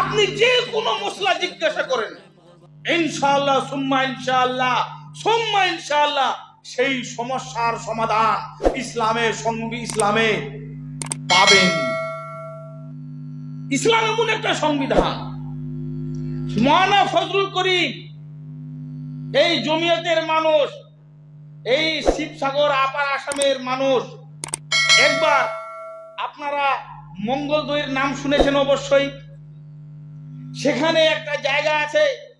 আপনি যে কোনো মশলা জিজ্ঞাসা করেন, ইনশাআল্লাহ, সুম্মা ইনশাআল্লাহ সুম্মা ইনশাআল্লাহ, সেই সমস্যার সমাধান ইসলামের সঙ্গে ইসলামে পাবেন। ইসলাম এমন একটা সংবিধান। মানা ফজরুল করিম, এই জমিয়তের মানুষ, এই শিবসাগর, আপার আসামের মানুষ, একবার আপনারা মঙ্গল দইয়ের নাম শুনেছেন অবশ্যই। সেখানে একটা জায়গা আছে।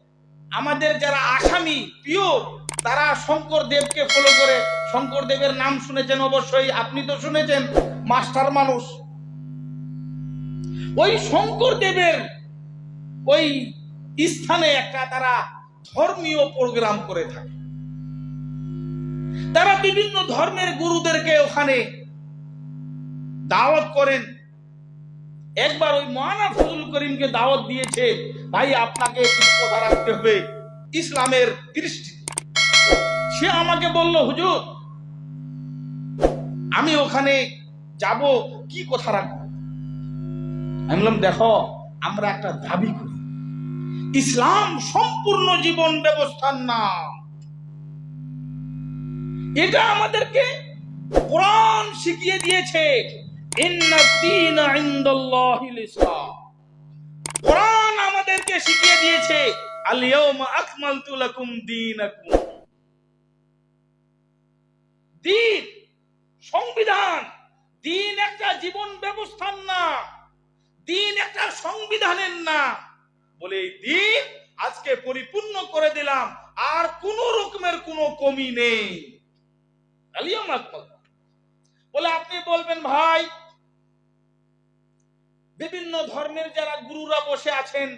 আমাদের যারা আসামি প্রিয় তারা শঙ্কর দেবকে ফলো করে। শঙ্কর দেবের নাম শুনেছেন অবশ্যই, আপনি তো শুনেছেন, মাস্টার মানুষ। ওই শঙ্কর দেবের ওই স্থানে একটা তারা ধর্মীয় প্রোগ্রাম করে থাকে। তারা বিভিন্ন ধর্মের গুরুদেরকে ওখানে দাওয়াত করেন। একবার ওই মহানা ফজল করিমকে দাওয়াত দিয়েছে, ভাই আপনাকে কথা রাখতে হবে, ইসলামের দৃষ্টিতে সে আমাকে বলল, হুজুর, আমি ওখানে যাব, কি কথা রাখব? আমি বললাম, দেখো, আমরা একটা দাবি করি। ইসলাম সম্পূর্ণ জীবন ব্যবস্থার নাম। এটা আমাদেরকে কোরআন শিখিয়ে দিয়েছে। আমাদেরকে শিখিয়ে দিয়েছে দিন, সংবিধান। দিন একটা জীবন ব্যবস্থার না দিন একটা সংবিধানের না বলে দিন আজকে পরিপূর্ণ করে দিলাম, আর কোন রকমের কোনো কমি নেই। বলে আপনি বলবেন, ভাই বিভিন্ন ধর্মের যারা গুরুরা বসে আছেন,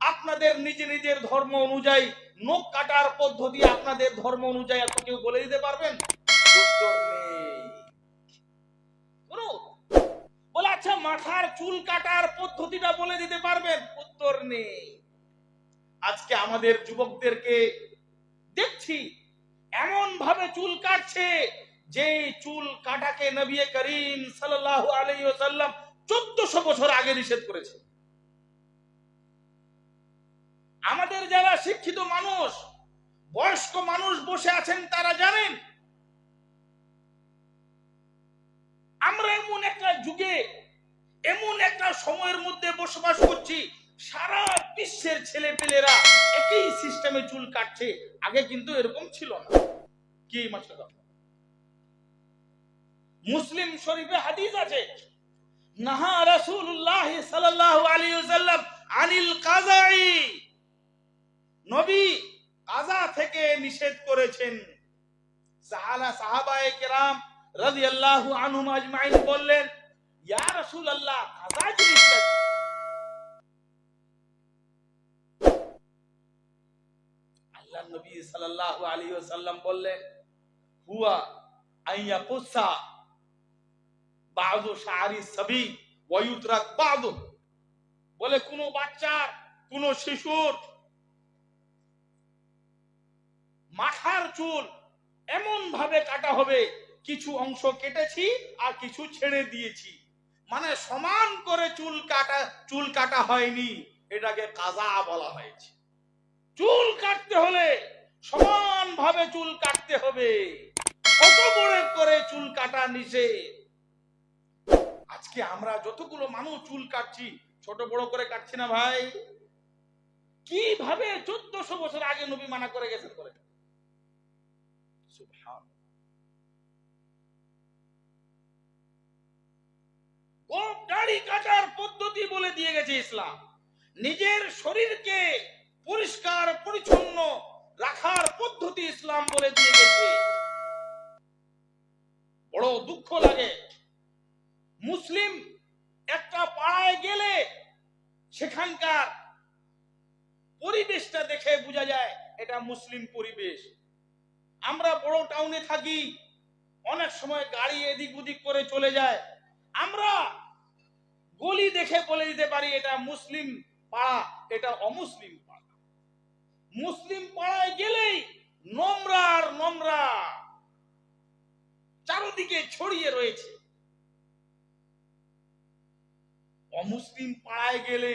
আপনাদের নিজে নিজের ধর্ম অনুযায়ী নখ কাটার পদ্ধতি আপনাদের ধর্ম অনুযায়ী আপনি কেউ বলে দিতে পারবেন? বলে আচ্ছা মাথার চুল কাটার পদ্ধতিটা বলে দিতে পারবেন? উত্তর নেই। আজকে আমাদের যুবকদেরকে দেখছি এমন ভাবে চুল কাটছে যে চুল কাটাকে নবী করিম সাল্লাল্লাহু ওয়াসাল্লাম চোদ্দশো বছর আগে নিষেধ করেছে। আমাদের যারা শিক্ষিত মানুষ, বয়স্ক মানুষ বসে আছেন, তারা জানেন, আমরা এমন একটা যুগে, এমন একটা সময়ের মধ্যে বসবাস করছি, সারা বিশ্বের ছেলে পেলেরা একই সিস্টেমে চুল কাটছে। আগে কিন্তু এরকম ছিল না। কি মাস্টার মুসলিম শরীফে হাদিস আছে নাহা রাসূলুল্লাহ সাল্লাল্লাহু আলাইহি ওয়াসাল্লাম আনিল কাযাই নবী কাজা থেকে নিষেধ করেছেন সাহালা সাহাবায়ে কেরাম রাদিয়াল্লাহু আনহুম আজমাইন বললেন, ইয়া রাসূলুল্লাহ কাজা জিনিসটা? আল্লাহ নবী সাল্লাল্লাহু আলাইহি ওয়াসাল্লাম বললেন, হুয়া আইয়া কুসা শাহরি সবি ওয়ুতরাক বাদু বলে, কোন বাচ্চার কোন শিশুর মাথার চুল এমন ভাবে কাটা হবে, কিছু অংশ কেটেছি আর কিছু ছেড়ে দিয়েছি। মানে সমান করে চুল কাটা চুল কাটা হয়নি, এটাকে কাজা বলা হয়েছে। চুল কাটতে হলে সমান ভাবে চুল কাটতে হবে। বড় করে চুল কাটা নিষেধ? আজকে আমরা যতগুলো মানুষ চুল কাটছি, ছোট বড় করে কাটছি না ভাই। কীভাবে চোদ্দশো বছর আগে নবী মানা করে গেছেন করে কাটার পদ্ধতি বলে দিয়ে গেছে ইসলাম। নিজের শরীরকে পরিষ্কার, পরিচ্ছন্ন রাখার পদ্ধতি ইসলাম বলে দিয়ে গেছে। বড় দুঃখ লাগে মুসলিম একটা পাড়ায় গেলে সেখানকার পরিবেশটা দেখে বোঝা যায় এটা মুসলিম পরিবেশ। আমরা বড় টাউনে থাকি, অনেক সময় গাড়ি এদিক ওদিক করে চলে যায়। আমরা গলি দেখে বলে দিতে পারি এটা মুসলিম পাড়া, এটা অমুসলিম পাড়া। মুসলিম পাড়ায় গেলেই নোংরা আর নোংরা চারদিকে ছড়িয়ে রয়েছে। অমুসলিম পাড়ায় গেলে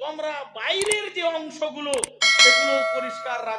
তোমরা বাইরের যে অংশগুলো সেগুলো পরিষ্কার রাখ